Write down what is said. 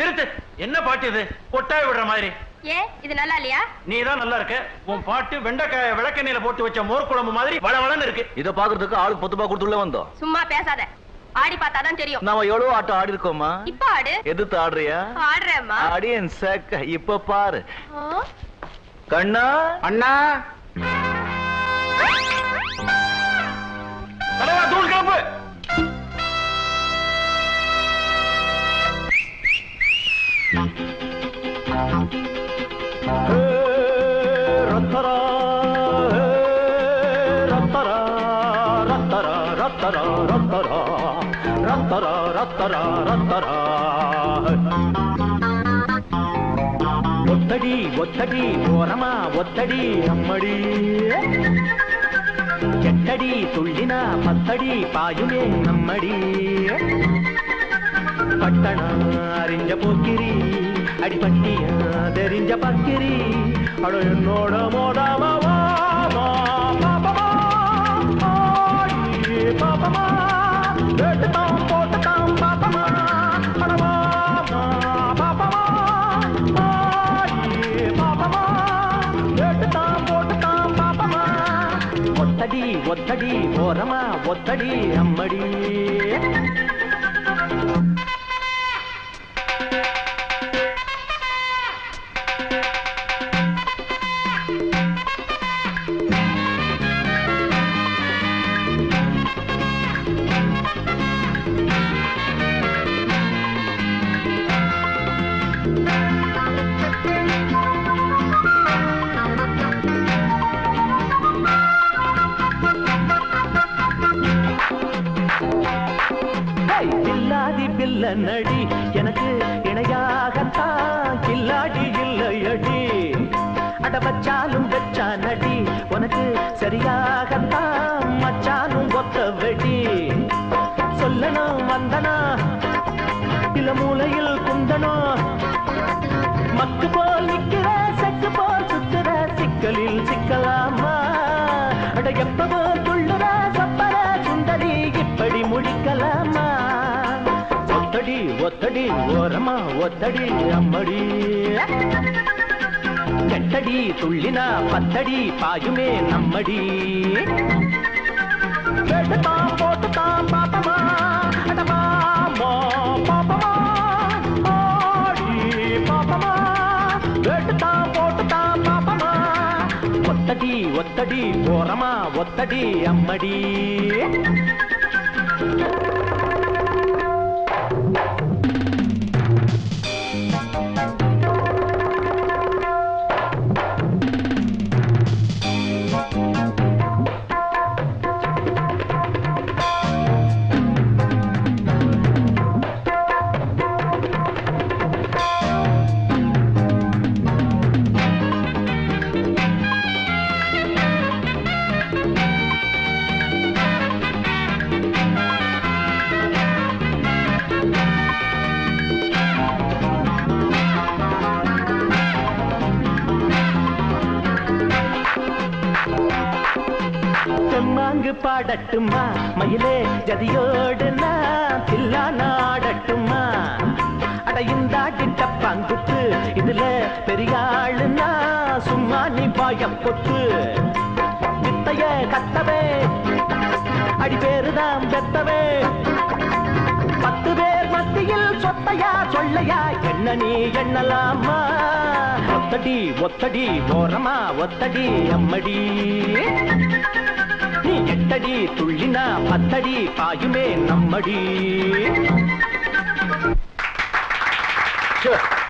நிறுத்து. என்ன பாட்டு இது? கொட்டாய் விடுற மாதிரி. ஏன்? இது நல்லா இல்லையா? நீ தான் நல்லா இருக்க. உன் பாட்டு வெண்டைக்காய விளக்கெண்ணெயில போட்டு வச்ச மோர் குழம்பு மாதிரி வளவளன்னு இருக்கு. இத பாக்குறதுக்கு ஆளுக்கு பத்து ரூபாய் கொடுத்துள்ள வந்தோம். சும்மா பேசாத. ஆடி பார்த்தாதான் தெரியும். நாம எவ்வளவு ஆட்டம் ஆடி இருக்கோமா இப்ப ஆடு. எதிர்த்து ஆடுறியா? ஆடுறேம்மா. ஆடி என் சக்க இப்ப பாரு? கண்ணா? அண்ணா? ரத்தரா ரத்தரா ரத்தரா ரத்தரா ரத்தரா ரத்தரா ரத்தரா ரத்தரா ஒத்தடி ஒத்தடி ஓரமா ஒத்தடி அம்மடி எட்டடி துள்ளினா பத்தடி பாயுமே நம்மடி பட்டண அறிஞ்ச அடிபட்டிய தெரிஞ்ச பக்கிரி. அட என்னோட மோதாமாவா பாப்பமா பாப்பமா. வேட்டுதான் போட்டுதான் ஒத்தடி ஓரமா ஒத்தடி அம்மடி. பில்லாதி பில்ல நடி எனக்கு இணையாகத்தான் கில்லாடி இல்லையடி. அட வச்சாலும் வச்சா நடி உனக்கு சரியாகத்தான் மச்சாலும் ஒத்த வெடி சொல்லணும் வந்தனா இல்ல மூலையில் குந்தனும் ஒத்தடி ஓரமா ஒத்தடி அம்மடி. கெட்டடி துள்ளினா பத்தடி பாயுமே நம்மடி. பாப்பமா பாப்பமா ஆடி பாப்பமா. பாப்பமா. ஒத்தடி ஒத்தடி ஓரமா ஒத்தடி அம்மடி. பாங்கு பாடட்டுமா? மயிலே ஜதியோடு நான் தில்லா நாடட்டுமா? அட இந்தாட்டி டப்பாங்குத்து இதுல பெரியாளுனா சும்மா நீ பாய பொத்து. வித்தைய கத்தவே அடி பேருதான் பெத்தவே பத்து பேர் மத்தியில் சொத்தையா சொல்லையா என்ன நீ எண்ணலாமா? ஒத்தடி ஒத்தடி ஓரமா ஒத்தடி அம்மடி. எட்டடி துள்ளினா பத்தடி பாயுமே நம்மடி.